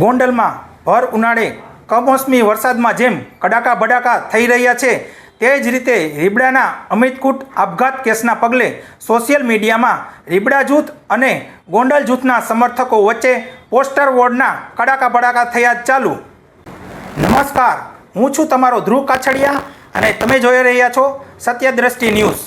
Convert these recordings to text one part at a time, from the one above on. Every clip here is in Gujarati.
ગોંડલમાં ભર ઉનાળે કમોસમી વરસાદમાં જેમ કડાકા બડાકા થઈ રહ્યા છે, તે જ રીતે રીબડાના અમિતકૂટ આપઘાત કેસના પગલે સોશિયલ મીડિયામાં રીબડા જૂથ અને ગોંડલ જૂથના સમર્થકો વચ્ચે પોસ્ટર વોર્ડના કડાકા બડાકા થયા ચાલુ. નમસ્કાર, હું છું તમારો ધ્રુવ કાછડિયા અને તમે જોઈ રહ્યા છો સત્યદ્રષ્ટિ ન્યૂઝ.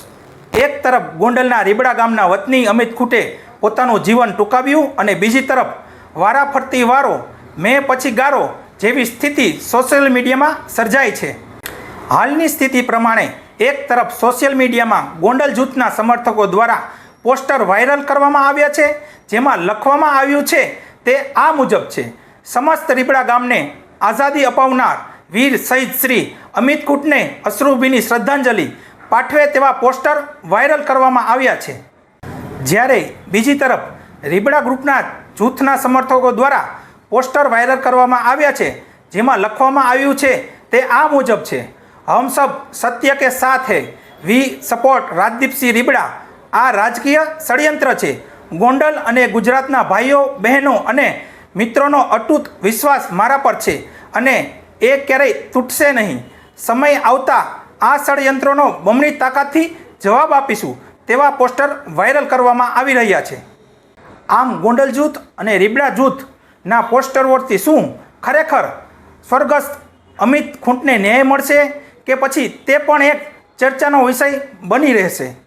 એક તરફ ગોંડલના રીબડા ગામના વતની અમિત ખૂટે પોતાનું જીવન ટૂંકાવ્યું અને બીજી તરફ વારાફરતી વારો મેં પછી ગારો જેવી સ્થિતિ સોશિયલ મીડિયામાં સર્જાઈ છે. હાલની સ્થિતિ પ્રમાણે એક તરફ સોશિયલ મીડિયામાં ગોંડલ જૂથના સમર્થકો દ્વારા પોસ્ટર વાયરલ કરવામાં આવ્યા છે, જેમાં લખવામાં આવ્યું છે, તે આ મુજબ છે. સમસ્ત રીબડા ગામને આઝાદી અપાવનાર વીર શહીદ શ્રી અમિત કૂટને અશ્રુભીની શ્રદ્ધાંજલિ પાઠવે તેવા પોસ્ટર વાયરલ કરવામાં આવ્યા છે. જ્યારે બીજી તરફ રીબડા ગ્રુપના જૂથના સમર્થકો દ્વારા પોસ્ટર વાયરલ કરવામાં આવ્યા છે, જેમાં લખવામાં આવ્યું છે, તે આ મુજબ છે. હમ સબ સત્ય કે સાથ હે. We support Rajdeepsinh Ribada. આ રાજકીય ષડયંત્ર છે. ગોંડલ અને ગુજરાતના ભાઈઓ, બહેનો અને મિત્રોનો અતૂટ વિશ્વાસ મારા પર છે અને એ ક્યારેય તૂટશે નહીં. સમય આવતા આ ષડયંત્રોનો બમણી તાકાતથી જવાબ આપીશું, તેવા પોસ્ટર વાયરલ કરવામાં આવી રહ્યા છે. આમ ગોંડલ જૂથ અને રીબડા જૂથના વર્તી શું? ખરેખર સ્વર્ગસ્થ અમિત ખૂંટને ન્યાય મળશે કે પછી તે પણ એક ચર્ચાનો વિષય બની રહેશે?